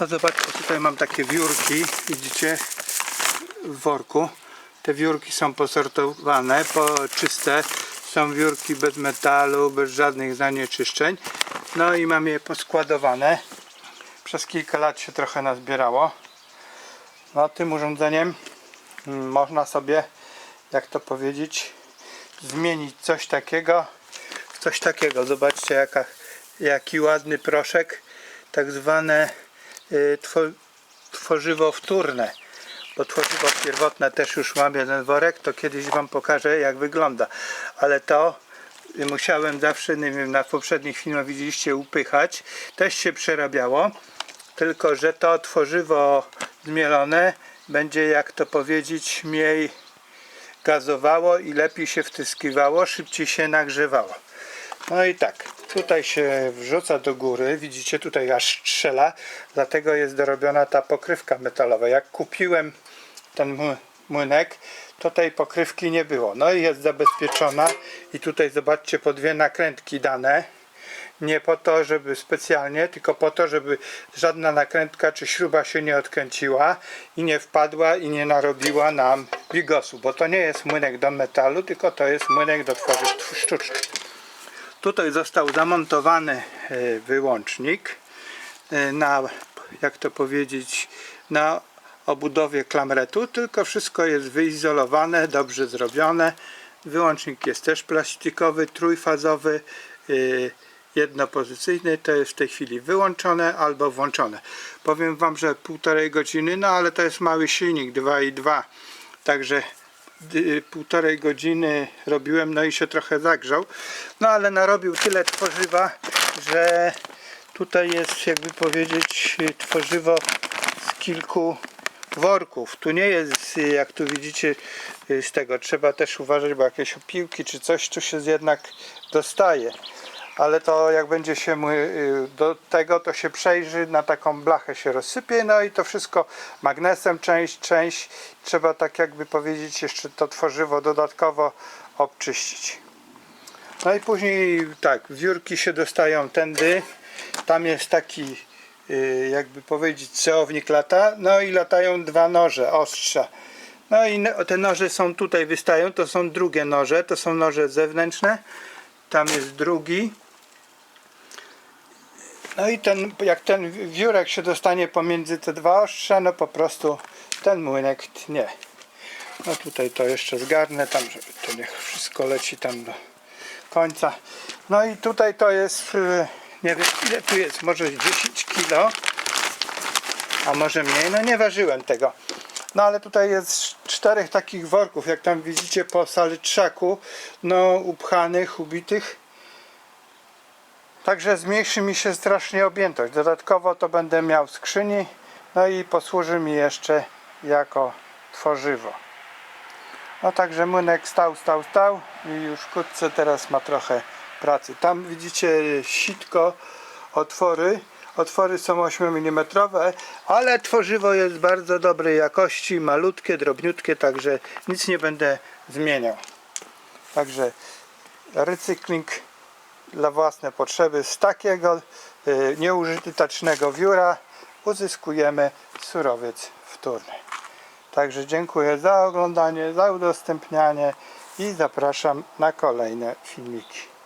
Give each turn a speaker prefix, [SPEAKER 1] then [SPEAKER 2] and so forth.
[SPEAKER 1] No zobaczcie, tutaj mam takie wiórki, widzicie, w worku. Te wiórki są posortowane, po czyste. Są wiórki bez metalu, bez żadnych zanieczyszczeń. No i mam je poskładowane. Przez kilka lat się trochę nazbierało. No tym urządzeniem mm, można sobie, jak to powiedzieć, zmienić coś takiego w coś takiego. Zobaczcie jaka, jaki ładny proszek, tak zwane tworzywo wtórne. Bo tworzywo pierwotne też już mam jeden worek, to kiedyś Wam pokażę jak wygląda. Ale to y, musiałem zawsze, nie wiem, na poprzednich filmach widzieliście upychać. Też się przerabiało, tylko że to tworzywo zmielone będzie, jak to powiedzieć, mniej gazowało i lepiej się wtyskiwało, szybciej się nagrzewało. No i tak, tutaj się wrzuca do góry, widzicie tutaj aż strzela, dlatego jest dorobiona ta pokrywka metalowa. Jak kupiłem ten mły- młynek, to tej pokrywki nie było. No i jest zabezpieczona i tutaj zobaczcie po dwie nakrętki dane. Nie po to, żeby specjalnie, tylko po to, żeby żadna nakrętka czy śruba się nie odkręciła i nie wpadła i nie narobiła nam bigosu, bo to nie jest młynek do metalu, tylko to jest młynek do tworzyw sztucznych. Tutaj został zamontowany e, wyłącznik e, na, jak to powiedzieć, na obudowie klamretu, tylko wszystko jest wyizolowane, dobrze zrobione. Wyłącznik jest też plastikowy, trójfazowy, e, jednopozycyjny, to jest w tej chwili wyłączone albo włączone. Powiem Wam, że półtorej godziny, no ale to jest mały silnik 2,2, także półtorej godziny robiłem, no i się trochę zagrzał. No ale narobił tyle tworzywa, że tutaj jest jakby powiedzieć tworzywo z kilku worków. Tu nie jest, jak tu widzicie, z tego trzeba też uważać, bo jakieś opiłki czy coś tu się jednak dostaje. Ale to jak będzie się my, y, do tego, to się przejrzy, na taką blachę się rozsypie, no i to wszystko magnesem część, część. Trzeba tak jakby powiedzieć jeszcze to tworzywo dodatkowo obczyścić. No i później tak, wiórki się dostają tędy. Tam jest taki, y, jakby powiedzieć, ceownik lata. No i latają dwa noże, ostrza. No i no- te noże są tutaj, wystają. To są drugie noże, to są noże zewnętrzne. Tam jest drugi. No i ten, jak ten wiórek się dostanie pomiędzy te dwa ostrza, no po prostu ten młynek tnie. No tutaj to jeszcze zgarnę tam, żeby to niech wszystko leci tam do końca. No i tutaj to jest, y, nie wiem ile tu jest, może 10 kilo, a może mniej, no nie ważyłem tego. No ale tutaj jest czterech takich worków, jak tam widzicie po salitrzaku, no upchanych, ubitych. Także zmniejszy mi się strasznie objętość. Dodatkowo to będę miał w skrzyni, no i posłuży mi jeszcze jako tworzywo. No także młynek stał, stał, stał i już wkrótce teraz ma trochę pracy. Tam widzicie sitko, otwory. Otwory są 8 mm, ale tworzywo jest bardzo dobrej jakości, malutkie, drobniutkie, także nic nie będę zmieniał. Także recykling dla własne potrzeby z takiego y, nieużytecznego wióra uzyskujemy surowiec wtórny. Także dziękuję za oglądanie, za udostępnianie i zapraszam na kolejne filmiki.